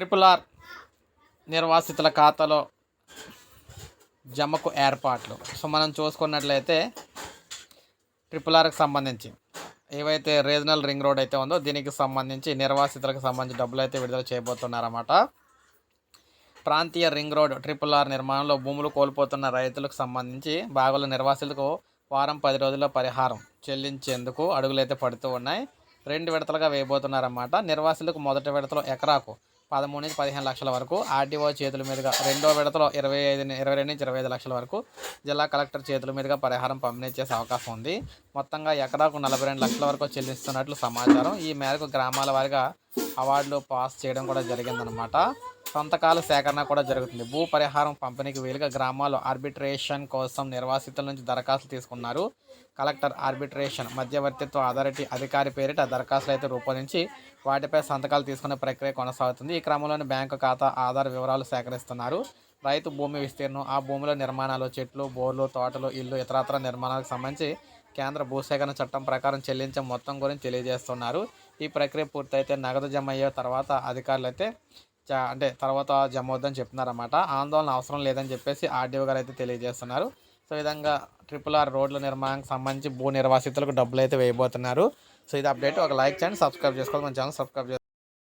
Triple R నిర్వాసితుల ఖాతాలో జమకు ఏర్పాట్లు. సో మనం చూసుకున్నట్లయితే ట్రిపుల్ ఆర్కి సంబంధించి ఏవైతే రీజనల్ రింగ్ రోడ్ అయితే ఉందో దీనికి సంబంధించి నిర్వాసితులకు సంబంధించి డబ్బులు అయితే విడుదల చేయబోతున్నారన్నమాట. ప్రాంతీయ రింగ్ రోడ్ ట్రిపుల్ ఆర్ నిర్మాణంలో భూములు కోల్పోతున్న రైతులకు సంబంధించి బాగుల నిర్వాసితులకు వారం పది రోజుల్లో పరిహారం చెల్లించేందుకు అడుగులైతే పడుతూ ఉన్నాయి. రెండు విడతలుగా వేయబోతున్నారన్నమాట. నిర్వాసితులకు మొదటి విడతలో ఎకరాకు పదమూడు నుంచి పదిహేను లక్షల వరకు ఆర్డీఓ చేతుల మీదుగా రెండో విడతలో ఇరవై ఐదు ఇరవై రెండు నుంచి ఇరవై ఐదు లక్షల వరకు జిల్లా కలెక్టర్ చేతుల మీదుగా పరిహారం పంపిణీ చేసే అవకాశం ఉంది. మొత్తంగా ఎకరాకు నలభై రెండు లక్షల వరకు చెల్లిస్తున్నట్లు సమాచారం. ఈ మేరకు గ్రామాల వారిగా అవార్డులు పాస్ చేయడం కూడా జరిగిందనమాట సంతకాల సేకరణ కూడా జరుగుతుంది. భూ పరిహారం పంపిణీకి వీలుగా గ్రామాల్లో ఆర్బిట్రేషన్ కోసం నిర్వాసితుల నుంచి దరఖాస్తులు తీసుకున్నారు. కలెక్టర్ ఆర్బిట్రేషన్ మధ్యవర్తిత్వ అథారిటీ అధికారి పేరిట దరఖాస్తులు అయితే రూపొందించి వాటిపై సంతకాలు తీసుకునే ప్రక్రియ కొనసాగుతుంది. ఈ క్రమంలోని బ్యాంకు ఖాతా ఆధార్ వివరాలు సేకరిస్తున్నారు. రైతు భూమి విస్తీర్ణం ఆ భూమిలో నిర్మాణాలు చెట్లు బోర్లు తోటలు ఇల్లు ఇతరత్ర నిర్మాణాలకు సంబంధించి కేంద్ర భూసేకరణ చట్టం ప్రకారం చెల్లించే మొత్తం గురించి తెలియజేస్తున్నారు. ఈ ప్రక్రియ పూర్తయితే నగదు జమ అయ్యే తర్వాత అధికారులు అయితే అంటే తర్వాత జమ అవుద్దని చెప్తున్నారన్నమాట. ఆందోళన అవసరం లేదని చెప్పేసి ఆర్డీఓ గారు అయితే తెలియజేస్తున్నారు. సో ఈ విధంగా ట్రిపుల్ ఆర్ రోడ్ల నిర్మాణానికి సంబంధించి భూ నిర్వాసితులకు డబ్బులు అయితే వేయబోతున్నారు. సో ఇది అప్డేట్. ఒక లైక్ చేయండి సబ్స్క్రైబ్ చేసుకోవాలి. మన ఛానల్ సబ్స్క్రైబ్ చేసుకోండి